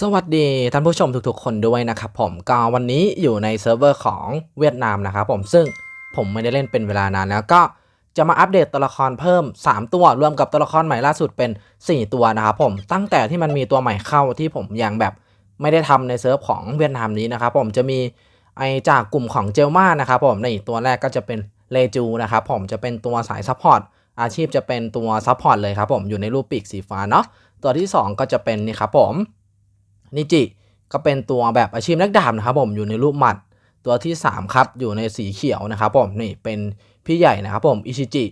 สวัสดีท่านผู้ชมทุกๆคนด้วยนะครับผมก็วันนี้อยู่ในเซิร์ฟเวอร์ของเวียดนามนะครับผมซึ่งผมไม่ได้เล่นเป็นเวลานานแล้วก็จะมาอัปเดตตัวละครเพิ่ม 3 ตัวรวมกับตัวละครใหม่ล่าสุดเป็น 4 ตัวนะครับผมตั้งแต่ที่มันมีตัวใหม่เข้าที่ผมยังแบบไม่ได้ทำในเซิร์ฟของเวียดนามนี้นะครับผมจะมีไอจากกลุ่มของเจลมานะครับผมในตัวแรกก็จะเป็นเลจูนะครับผมจะเป็นตัวสายซัพพอร์ตอาชีพจะเป็นตัวซัพพอร์ตเลยครับผมอยู่ในรูปปีกสีฟ้าเนาะตัวที่สองก็จะเป็นนี่ครับผม นิจิก็เป็นตัวแบบอาชีพนักดาบนะครับผมอยู่ในรูปหมัด ตัวที่ 3 ครับอยู่ในสีเขียวนะครับผมนี่เป็นพี่ใหญ่นะครับผมอิชิจิ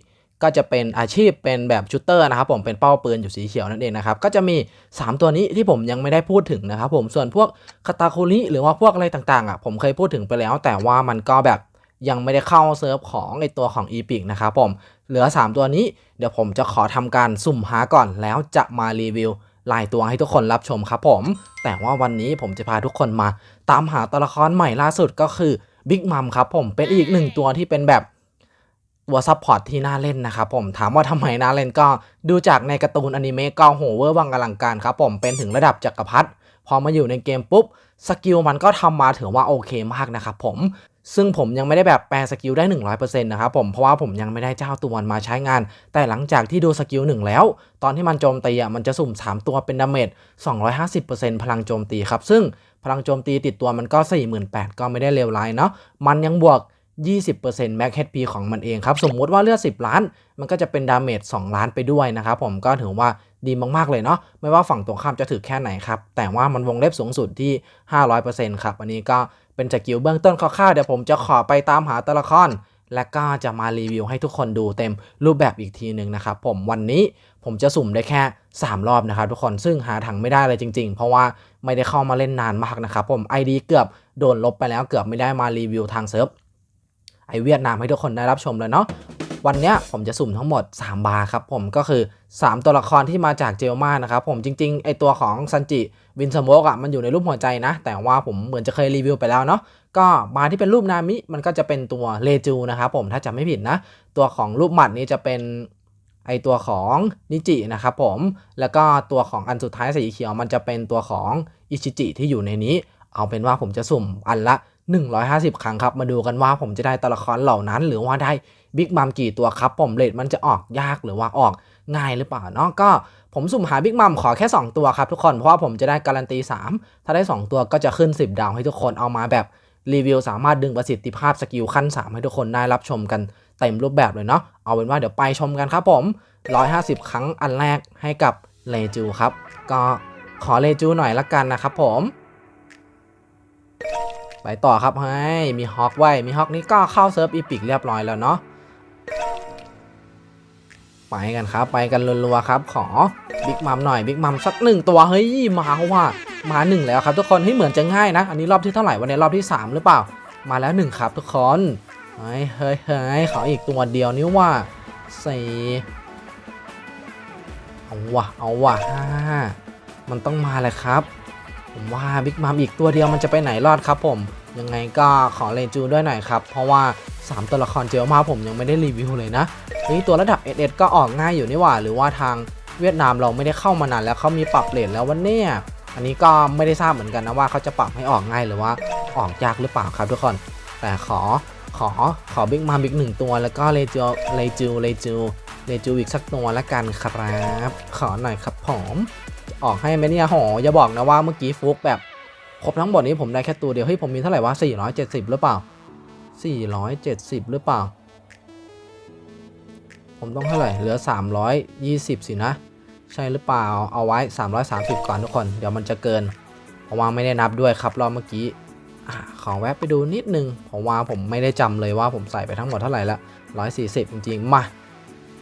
ก็จะเป็นอาชีพเป็นแบบชูตเตอร์นะครับผมเป็นเป้าปืนอยู่สีเขียวนั่นเองนะครับก็จะมี 3 ตัวนี้ที่ผมยังไม่ได้พูดถึงนะครับผมส่วนพวกคาตาคุริหรือว่าพวกอะไรต่างๆอะผมเคยพูดถึงไปแล้ว แต่ว่ามันก็แบบยังไม่ได้เข้าเซิร์ฟของไอตัวของ e p i c นะครับผมเหลือ 3 ตัวนี้เดี๋ยวผมจะขอทำการสุ่มหาก่อนแล้วจะมารีวิว ลายตัวให้ทุกคนรับชมครับผม แต่ว่าวันนี้ผมจะพาทุกคนมา ตามหาตัวละครใหม่ล่าสุดก็คือบิ๊กมัมครับผมเป็นอีกหนึ่งตัวที่เป็นแบบตัวซัพพอร์ตที่น่าเล่นนะครับผมถามว่าทำไมน่าเล่นก็ดูจากในการ์ตูนอนิเมะก็โหเวอร์วังอลังการครับผมเป็นถึงระดับจักรพรรดิพอมาอยู่ในเกมปุ๊บสกิลมันก็ทำมาถือว่าโอเคมากนะครับผม ซึ่งผมยังไม่ได้แบบแปลสกิลได้ 100%นะครับผม เพราะว่าผมยังไม่ได้เจ้าตัวมันมาใช้งาน แต่หลังจากที่ดูสกิลหนึ่งแล้ว ตอนที่มันโจมตีอะมันจะสุ่ม 3 ตัวเป็นดาเมจ 250%พลังโจมตีครับ ซึ่งพลังโจมตีติดตัวมันก็ 48,000 ก็ไม่ได้เลวร้ายเนาะ มันยังบวก 20% Max HP ของมันเองครับ สมมุติว่าเลือด 10 ล้าน มันก็จะเป็นดาเมจ 2 ล้านไปด้วยนะครับผม ก็ถือว่าดีมาก ๆ เลยเนาะ ไม่ว่าฝั่งตรงข้ามจะถือแค่ไหนครับ แต่ว่ามันวงเล็บสูงสุดที่ 500%ครับ อันนี้ก็ เป็นสกิลเบื้องต้นคร่าวๆเดี๋ยวผมจะขอไปตามหาตัวละครและก็จะมารีวิวให้ทุกคนดูเต็มรูปแบบอีกทีหนึ่งนะครับผมวันนี้ผมจะสุ่มได้แค่ 3 รอบนะครับทุกคนซึ่งหาถังไม่ได้เลยจริงๆ เพราะว่าไม่ได้เข้ามาเล่นนานมากนะครับผม ID เกือบโดนลบไปแล้วเกือบไม่ได้มารีวิวทางเซิร์ฟไอเวียดนามให้ทุกคนได้รับชมเลยเนาะวันนี้ผมจะสุ่มทั้งหมด 3 บาร์ครับผมก็คือ 3 ตัวละครที่มาจากเจลมานะครับผมจริงๆ ไอตัวของซันจิวินสโมกอะมันอยู่ในรูปหัวใจนะ แต่ว่าผมเหมือนจะเคยรีวิวไปแล้วเนาะก็บาที่เป็นรูปนามิมันก็จะเป็นตัวเลจูนะครับผมถ้าจำไม่ผิดนะ ตัวของรูปหมัดนี้จะเป็นไอตัวของนิจินะครับผมแล้วก็ตัวของอันสุดท้ายสีเขียวมันจะเป็นตัวของอิชิจิที่อยู่ในนี้ เอาเป็นว่าผมจะสุ่มอันละ 150 ครั้งครับมาดูกันว่าผมจะได้ตัวละครเหล่านั้น หรือว่าได้บิ๊กมัมกี่ตัวครับผมเลทมันจะออกยากหรือว่าออก ง่ายหรือเปล่าเนาะก็ผมสุ่มหาบิ๊กมัมขอแค่ 2 ตัวครับทุกคน เพราะว่าผมจะได้การันตี 3 ถ้าได้ 2 ตัวก็จะขึ้น 10 ดาวให้ทุกคนเอามาแบบรีวิวสามารถดึงประสิทธิภาพสกิลขั้น 3 ให้ทุกคนได้รับชมกันเต็มรูปแบบเลยเนาะเอาเป็นว่าเดี๋ยวไปชมกันครับผม 150 ครั้งอันแรกให้กับเลจูครับ ก็ขอเลจูหน่อยละกันนะครับผม ไปต่อครับเฮ้มีฮอกไว้มีฮอกนี้ก็เข้าเซิร์ฟอีพิกเรียบร้อยแล้วเนาะ ไปกันครับ ไปกันรัวๆครับ ขอบิ๊กมัมหน่อยบิ๊กมัมสักหนึ่งตัวเฮ้ยมาว่ามาหนึ่งแล้วครับ ทุกคนเฮ้ยเหมือนจะง่ายนะ อันนี้รอบที่เท่าไหร่วันนี้รอบที่ 3 หรือเปล่า มาแล้วหนึ่งครับ ทุกคนเฮ้ยเฮ้ยเฮ้ยขออีกตัวเดียวนี่ว่าสี่เอาวะเอาวะห้ามันต้องมาเลยครับ ผมว่าบิ๊กมัมอีกตัวเดียวมันจะไปไหนรอดครับผมยังไงก็ขอเลนจูด้วยหน่อยครับ เพราะว่า 3 ตัวละครเจลมาผมยังไม่ได้รีวิวเลยนะนี่ตัวระดับ s อก็ออกง่ายอยู่นี่หว่า หรือว่าทางเวียดนามเราไม่ได้เข้ามานานแล้วเขามีปรับเลทแล้ววันนี้อันนี้ก็ไม่ได้ทราบเหมือนกันนะว่าเขาจะปรับให้ออกง่ายหรือว่าออกยากหรือเปล่าครับทุกคน แต่ขอขอขอบิ๊กมาบิ๊กหนึ่งตัวแล้วก็เลจูเลจูเลจูเลจูอีกสักตัวละกันครับขอหน่อยครับผมออกให้ไหมเนี่ยหออย่าบอกนะว่าเมื่อกี้ฟุกแบบครบทั้งหมดนี้ผมได้แค่ตัวเดียวเฮ้ยผมมีเท่าไหร่วะ470 หรือเปล่า 470 หรือเปล่า ผมต้องเท่าไหร่ เหลือ 320 สินะ ใช่หรือเปล่า เอาไว้ 330 ก่อนทุกคน เดี๋ยวมันจะเกินเพราะว่าไม่ได้นับด้วยครับรอบเมื่อกี้ขอแวะไปดูนิดนึงเพราะว่าผมไม่ได้จำเลยว่าผมใส่ไปทั้งหมดเท่าไหร่ละ 140 จริงๆ มา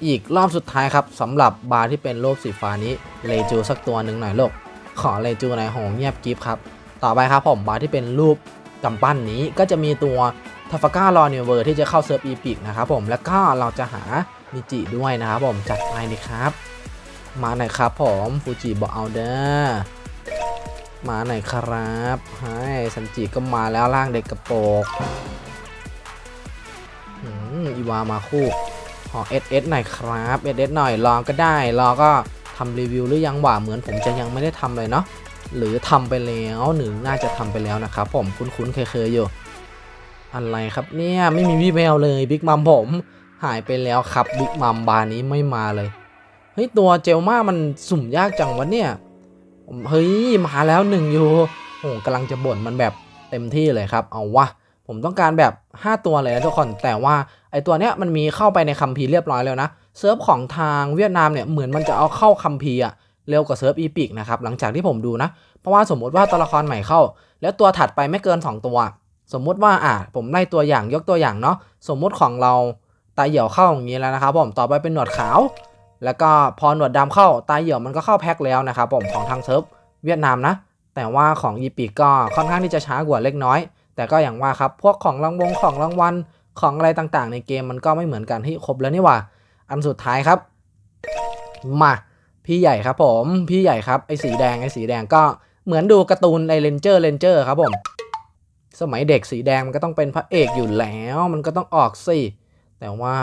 อีกรอบสุดท้ายครับสำหรับบาร์ที่เป็นรูปสีฟ้านี้เลจูสักตัวหนึ่งหน่อยโลก ขอเลจูในหงเงียบกิฟครับ ต่อไปครับผมบาร์ที่เป็นรูป กำปั้นนี้ก็จะมีตัวทาฟาก้ารอเนเวอร์ที่จะเข้าเซิร์ฟอีพิกนะครับผมแล้วก็เราจะหานิจิด้วยนะครับผมจัดไปเลยครับ มาหน่อยครับผมฟูจิบอกเอาเด้อมาหน่อยครับให้ซันจิก็มาแล้วร่างเด็กกระโปรงอืมอีวามาคู่ขอเอสเอสหน่อยครับเอสเอสหน่อยรอก็ได้รอก็ทำรีวิวหรือยังว่าเหมือนผมจะยังไม่ได้ทำเลยเนาะ หรือทำไปแล้วหรือน่าจะทำไปแล้วนะครับผมคุ้นๆเคยๆอยู่ อะไรครับเนี่ยไม่มีวี่แววเลยบิ๊กมัมผมหายไปแล้วครับบิ๊กมัมบาร์นี้ไม่มาเลยเฮ้ยตัวเจลมามันสุ่มยากจังวะเนี่ยเฮ้ยมาแล้วหนึ่งอยู่โอ้กำลังจะบ่นมันแบบเต็มที่เลยครับ เอาวะผมต้องการแบบ 5 ตัวเลยนะทุกคนแต่ว่าไอตัวเนี้ยมันมีเข้าไปในคัมภีร์เรียบร้อยแล้วนะเซิร์ฟของทางเวียดนามเนี่ยเหมือนมันจะเอาเข้าคัมภีร์อะ เร็วกว่าเซิร์ฟอีพิกนะครับหลังจากที่ผมดูนะ เพราะว่าสมมติว่าตัวละครใหม่เข้า แล้วตัวถัดไปไม่เกิน 2 ตัว สมมุติว่าอะผมไล่ตัวอย่างยกตัวอย่างเนาะสมมุติของเราตาเหี่ยวเข้าอย่างนี้แล้วนะครับผมต่อไปเป็นหนวดขาว แล้วก็พอหนวดดำเข้าตาเหี่ยวมันก็เข้าแพ็คแล้วนะครับผมของทางเซิร์ฟเวียดนามนะ แต่ว่าของยีปีกก็ค่อนข้างที่จะช้ากว่าเล็กน้อย แต่ก็อย่างว่าครับพวกของรางวงของรางวัลของอะไรต่างๆ ในเกมมันก็ไม่เหมือนกันที่ครบแล้วนี่ว่า อันสุดท้ายครับ มา พี่ใหญ่ครับผม พี่ใหญ่ครับ ไอ้สีแดง ไอ้สีแดงก็เหมือนดูการ์ตูนไอเลนเจอร์เลนเจอร์ครับผม สมัยเด็กสีแดงมันก็ต้องเป็นพระเอกอยู่แล้ว มันก็ต้องออกสิ แต่ว่า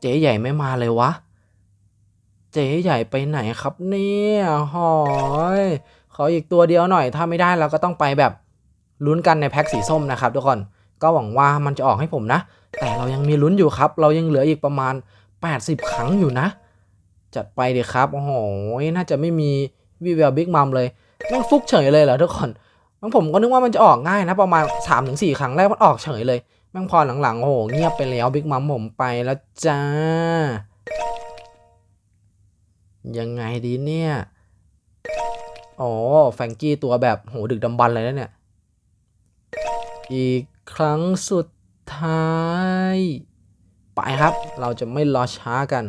เจ๊ใหญ่ไม่มาเลยวะ เจ๊ใหญ่ไปไหนครับเนี่ยหอยขออีกตัวเดียวหน่อย ถ้าไม่ได้เราก็ต้องไปแบบลุ้นกันในแพ็คสีส้มนะครับทุกคน ก็หวังว่ามันจะออกให้ผมนะ แต่เรายังมีลุ้นอยู่ครับ เรายังเหลืออีกประมาณ 80 ครั้งอยู่นะ จัดไปเดีครับ โอ้โห น่าจะไม่มีวีเวลบิ๊กมัมเลยแม่งฟุกเฉยเลยเหรอทุกคนบางผมก็นึกว่ามันจะออกง่ายนะ ประมาณ 3-4 ครั้งแรกมันออกเฉยเลยแม่งพอหลังๆ โอ้โห เงียบไปแล้วบิ๊กมัมผมไปแล้วจ้า ยังไงดีเนี่ยอ๋อแฟงกี้ตัวแบบโหดึกดำบรรเลยนะเนี่ย อีกครั้งสุดท้าย ไปครับ เราจะไม่รอช้ากัน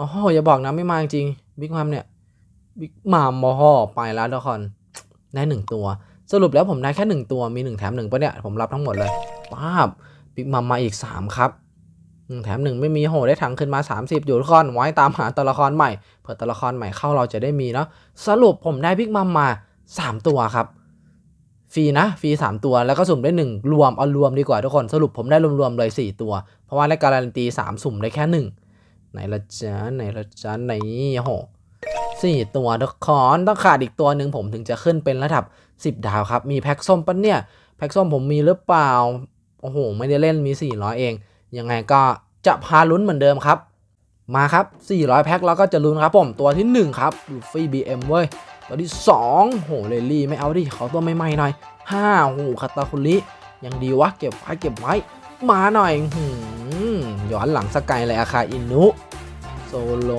โอ้โหอย่าบอกนะไม่มาจริงบิ๊กมัมเนี่ยบิ๊กมัมโอ้โหไปแล้วทุกคนได้หนึ่งตัว สรุปแล้วผมได้แค่หนึ่งตัวมีหนึ่งแถมหนึ่งปะเนี่ยผมรับทั้งหมดเลยป้าบบิ๊กมัมมาอีกสามครับหนึ่งแถมหนึ่งไม่มีโหได้ถังขึ้นมา 30 อยู่ทุกคนไว้ตามหาตัวละครใหม่เผื่อตัวละครใหม่เข้าเราจะได้มีเนาะสรุปผมได้บิ๊กมัมมา 3 ตัวครับฟรีนะฟรีสามตัวแล้วก็สุ่มได้หนึ่งรวมเอารวมดีกว่าทุกคนสรุปผมได้รวมๆเลยสี่ตัว เพราะว่าได้การันตีสามสุ่มได้แค่หนึ่ง ไหนละจ๊ะไหนละจ๊ะไหนโหสี่ตัวทุกคนต้องขาดอีกตัวหนึ่งผมถึงจะขึ้นเป็นระดับสิบดาวครับ มีแพ็กส้มปะเนี่ย แพ็กส้มผมมีหรือเปล่า โอ้โห ไม่ได้เล่นมีสี่ร้อยเอง ยังไงก็จะพาลุ้นเหมือนเดิมครับ มาครับ 400 แพ็คแล้วก็จะลุ้นครับผม ตัวที่ 1 ครับลูฟี่บีเอ็มเว้ย ตัวที่ 2 โหเลลี่ไม่เอาดิเขาตัวใหม่ๆหน่อย5โหคาตาคุริยังดีวะ เก็บไว้เก็บไว้ มาหน่อยหืม ย้อนหลังสกายเลยอาคาอินุโซโล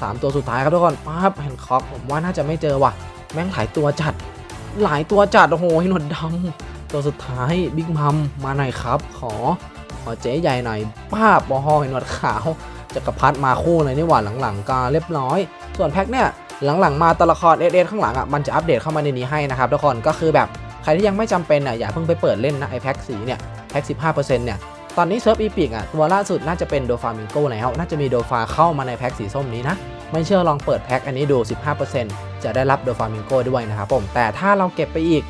สามตัวสุดท้ายครับทุกคนปั๊บแฮนคอกผมว่าน่าจะไม่เจอว่ะ แม่งหลายตัวจัด หลายตัวจัด โอ้โหหนวดดำตัวสุดท้ายบิ๊กมัมมาหน่อยครับ ขอ ขอเจ๊ใหญ่หน่อยป้าบอฮอหนหนวดขาวจักรพัฒมาคู่เลยนี่หว่าหลังๆก็เรียบร้อย ส่วนแพ็คเนี่ยหลังๆ มาตัวละครเอเข้างหลังอะมันจะอัปเดตเข้ามาในนี้ให้นะครับทุกคนก็คือแบบใครที่ยังไม่จำเป็นอะอย่าเพิ่งไปเปิดเล่นนะไอแพ็คสีเนี่ยแพ็ค15%เนี่ย ตอนนี้เซิร์ฟอีพิกอะตัวล่าสุดน่าจะเป็นโดฟามิงโกแล้วน่าจะมีโดฟาเข้ามาในแพ็คสีส้มนี้นะ ไม่เชื่อลองเปิดแพ็คอันนี้ดู 15%จะได้รับโดฟามิงโกด้วยนะครับผมแต่ถ้าเราเก็บไปอีก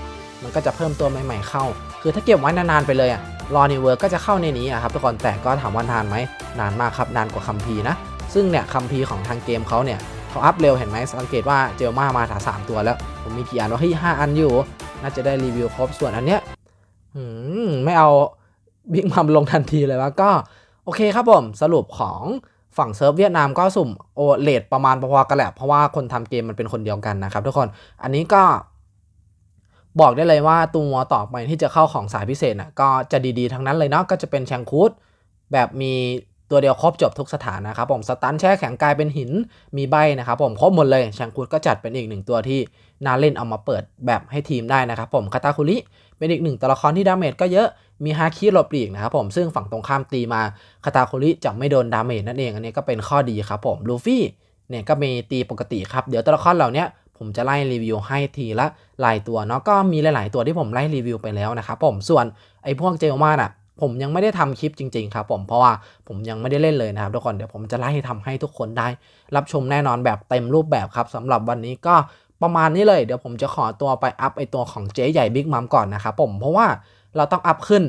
มันก็จะเพิ่มตัวใหม่ๆเข้า คือถ้าเก็บไว้นานๆไปเลยอะรอนิเวิร์ก็จะเข้าในนี้อะครับทุกคนแต่ก็ถามว่านานไหมนานมากครับนานกว่าคัมภีร์นะซึ่งเนี่ยคัมภีร์ของทางเกมเขาเนี่ยเขาอัพเร็วเห็นไหมสังเกตว่าเจลมามาถาสามตัวแล้ว ผมมีกี่อันว่าเฮ้ยห้าอันอยู่ น่าจะได้รีวิวครบส่วนอันเนี้ยไม่เอา บิ๊กมัมลงทันทีเลยว่าก็โอเคครับผมสรุปของฝั่งเซิร์ฟเวียดนามก็สุ่มโอเลดประมาณพอๆกันแหละ เพราะว่าคนทำเกมมันเป็นคนเดียวกันนะครับทุกคนอันนี้ก็บอกได้เลยว่าตัวต่อไปที่จะเข้าของสายพิเศษน่ะก็จะดีๆ ทั้งนั้นเลยเนาะก็จะเป็นแชงคูดแบบมี ตัวเดียวครบจบทุกสถานนะครับผมสตันแช่แข็งกลายเป็นหินมีใบนะครับผมครบหมดเลยแชงคูดก็จัดเป็นอีกหนึ่งตัวที่น่าเล่นเอามาเปิดแบบให้ทีมได้นะครับผมคาตาคุริเป็นอีกหนึ่งตัวละครที่ดาเมจก็เยอะมีฮาคิหลบหลีกนะครับผมซึ่งฝั่งตรงข้ามตีมาคาตาคุริจะไม่โดนดาเมจนั่นเองอันนี้ก็เป็นข้อดีครับผมลูฟี่เนี่ยก็มีตีปกติครับเดี๋ยวตัวละครเหล่านี้ผมจะไล่รีวิวให้ทีละหลายตัวเนาะก็มีหลาย ๆ ตัวที่ผมไล่รีวิวไปแล้วนะครับผมส่วนไอ้พวกเจลมาอะ ผมยังไม่ได้ทำคลิปจริง ๆ ครับผมเพราะว่าผมยังไม่ได้เล่นเลยนะครับทุกคนเดี๋ยวผมจะไล่ทำให้ทุกคนได้ รับชมแน่นอนแบบเต็มรูปแบบครับสำหรับวันนี้ก็ประมาณนี้เลยเดี๋ยวผมจะขอตัวไปอัพไอตัวของเจ๊ใหญ่บิ๊กมัมก่อนนะครับผมเพราะว่าเราต้องอัพขึ้น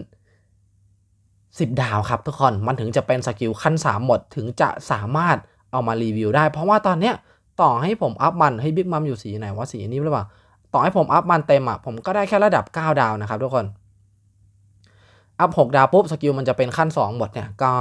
10 ดาวครับทุกคนมันถึงจะเป็นสกิลขั้น 3 หมดถึงจะสามารถเอามารีวิวได้ เพราะว่าตอนเนี้ยต่อให้ผมอัพมันให้บิ๊กมัมอยู่สีไหนวะสีนี้หรือเปล่าต่อให้ผมอัพมันเต็มอะผมก็ได้แค่ระดับ 9 ดาวนะครับทุกคน อัพ6ดาวปุ๊บสกิลมันจะเป็นขั้น 2 หมดเนี่ยก็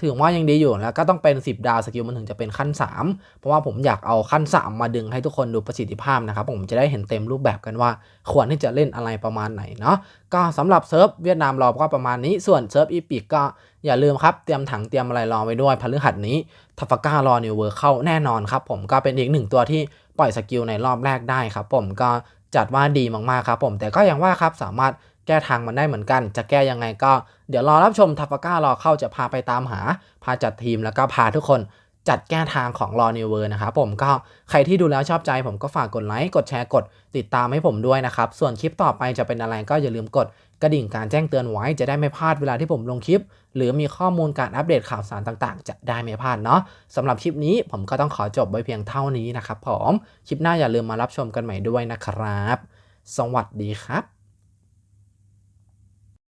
ถือว่ายังดีอยู่แล้วก็ต้องเป็น 10 ดาวสกิลมันถึงจะเป็นขั้น 3 เพราะว่าผมอยากเอาขั้น 3 มาดึงให้ทุกคนดูประสิทธิภาพนะครับผมจะได้เห็นเต็มรูปแบบกันว่า ควรที่จะเล่นอะไรประมาณไหนเนาะก็สำหรับเซิร์ฟเวียดนามรอก็ประมาณนี้ส่วนเซิร์ฟอีพิกก็อย่าลืมครับ เตรียมถังเตรียมอะไรรอไว้ด้วยพฤหัสนี้ทัฟก้ารอนิวเวอร์เข้าแน่นอนครับผมก็เป็นอีกหนึ่งตัวที่ปล่อยสกิลในรอบแรกได้ครับผมก็จัดว่าดีมากๆครับผมแต่ก็ยังว่าครับสามารถ แก้ทางมันได้เหมือนกัน จะแก้ยังไงก็ เดี๋ยวรอรับชมทัฟก้ารอเข้าจะพาไปตามหา พาจัดทีมแล้วก็พาทุกคนจัดแก้ทางของรอนิวเวอร์นะครับผมก็ใครที่ดูแล้วชอบใจผมก็ฝากกดไลค์กดแชร์กดติดตามให้ผมด้วยนะครับ ส่วนคลิปต่อไปจะเป็นอะไรก็อย่าลืมกดกระดิ่งการแจ้งเตือนไว้จะได้ไม่พลาดเวลาที่ผมลงคลิป หรือมีข้อมูลการอัปเดตข่าวสารต่างๆ จะได้ไม่พลาดเนาะสำหรับคลิปนี้ผมก็ต้องขอจบไว้เพียงเท่านี้นะครับผมคลิปหน้าอย่าลืมมารับชมกันใหม่ด้วยนะครับ สวัสดีครับ